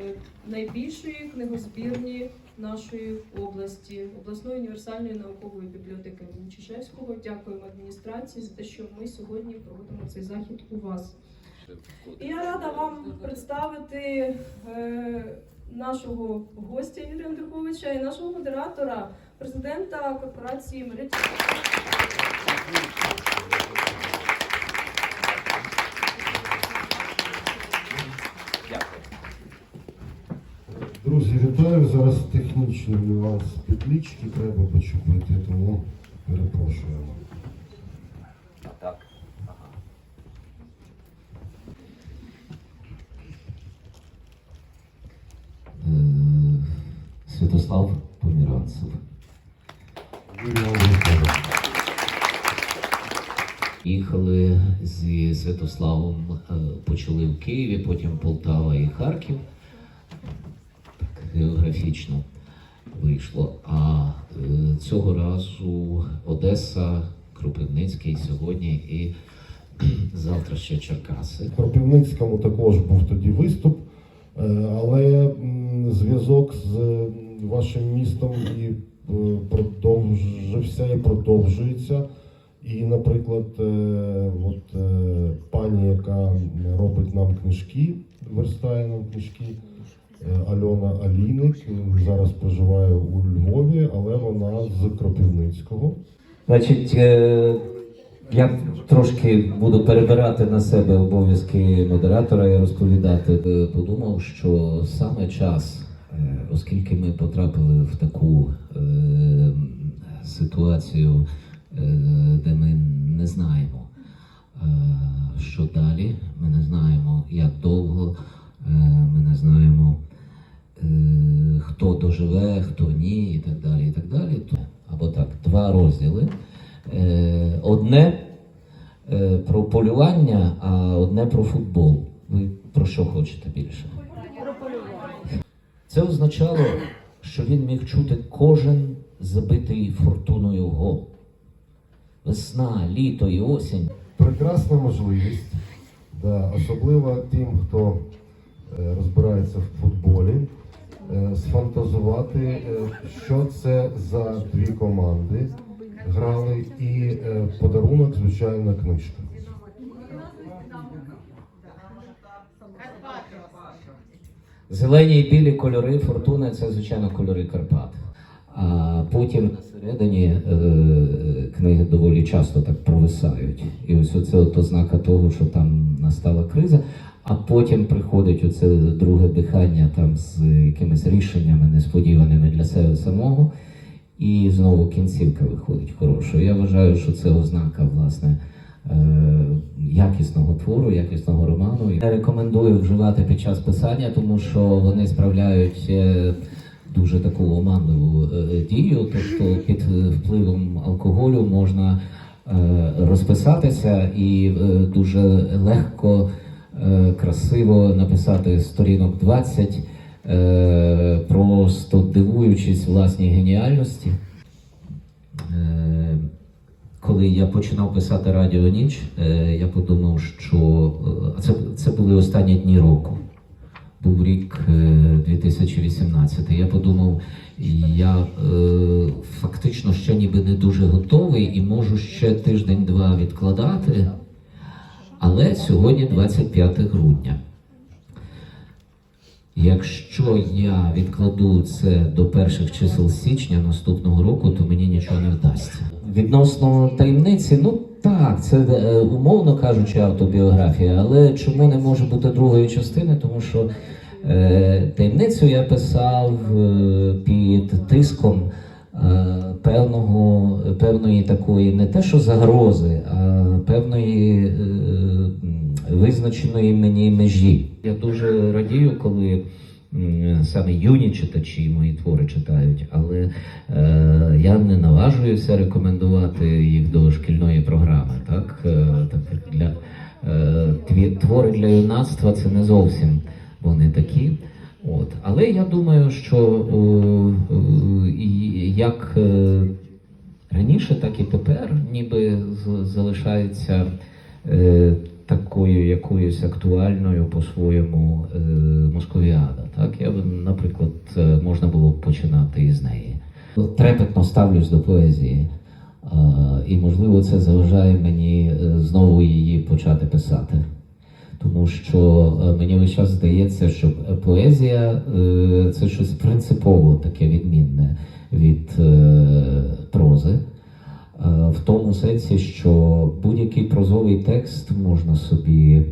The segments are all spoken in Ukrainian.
е, найбільшої книгозбірні нашої області, обласної універсальної наукової бібліотеки імені Чижевського. Дякуємо адміністрації за те, що ми сьогодні проводимо цей захід у вас. І я рада вам представити е, нашого гостя Юрія Андруховича і нашого модератора, президента корпорації Мережі. Вітаю. Зараз технічний нюанс петлічки треба почепити, тому перепрошуємо. А так. Ага. Е, Святослав Поміранцев. Їхали зі Святославом, е, почали в Києві, потім Полтава і Харків. Географічно вийшло. А е, цього разу Одеса, Кропивницький сьогодні і завтра ще Черкаси. В Кропивницькому також був тоді виступ, е, але зв'язок з вашим містом і е, продовжився і продовжується. І, наприклад, от пані, яка робить нам книжки, верстає нам книжки, Альона Алійник, е, зараз проживає у Львові, але вона з Кропивницького. Значить, е, я трошки буду перебирати на себе обов'язки модератора і розповідати. Е, Подумав, що саме час, е, оскільки ми потрапили в таку е, ситуацію, е, де ми не знаємо, е, що далі, ми не знаємо, як довго, е, ми не знаємо, е, хто доживе, хто ні, і так далі. І так далі. То, або так, два розділи. Е, Одне е, про полювання, а одне про футбол. Ви про що хочете більше? Про полювання. Це означало, що він міг чути кожен забитий фортуною гол. Весна, літо і осінь. прекрасна можливість, да, особливо тим, хто е, розбирається в футболі, сфантазувати, е, що це за дві команди грали, і е, подарунок, звичайно, книжка. Зелені і білі кольори фортуни це, звичайно, кольори Карпат. А потім всередині е, книги доволі часто так провисають. І ось от ознака того, що там настала криза. Потім приходить оце друге дихання там з якимись рішеннями несподіваними для себе самого. І знову кінцівка виходить хорошою. Я вважаю, що це ознака власне е, якісного твору, якісного роману. Я рекомендую вживати під час писання, тому що вони справляють е, дуже таку оманливу е, дію. Тобто під впливом алкоголю можна розписатися і дуже легко, красиво написати сторінок 20, е, просто дивуючись власній геніальності. Е, коли я починав писати Радіо Ніч, е, я подумав, що е, це, це були останні дні року. Був рік е, 2018. Я подумав, я е, фактично ще ніби не дуже готовий і можу ще тиждень-два відкладати. Але сьогодні 25 грудня. Якщо я відкладу це до перших чисел січня наступного року, то мені нічого не вдасться. Відносно таємниці, ну так, це е, умовно кажучи, автобіографія, але чому не може бути другої частини? Тому що е, таємницю я писав е, під тиском е, певного, певної такої, не те що загрози, а певної е, визначеної мені межі. Я дуже радію, коли саме юні читачі мої твори читають, але е, я не наважуюся рекомендувати їх до шкільної програми. Так, е, так для е, твори для юнацтва це не зовсім вони такі. От. Але я думаю, що о, о, як е, раніше, так і тепер ніби залишається е, такою якоюсь актуальною по-своєму е, московіада. Так? наприклад, е, можна було б починати із неї. Трепетно ставлюсь до поезії, е, і можливо це заважає мені знову її почати писати. Тому що мені весь час здається, що поезія це щось принципово таке відмінне від сенсі, що будь-який прозовий текст можна собі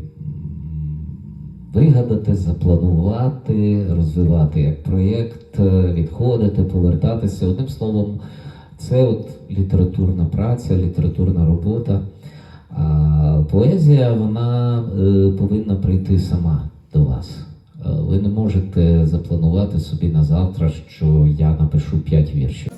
вигадати, запланувати, розвивати як проєкт, е, відходити, повертатися. Одним словом, це от літературна праця, літературна робота. А поезія вона е, повинна прийти сама до вас. Е, Ви не можете запланувати собі на завтра, що я напишу п'ять віршів.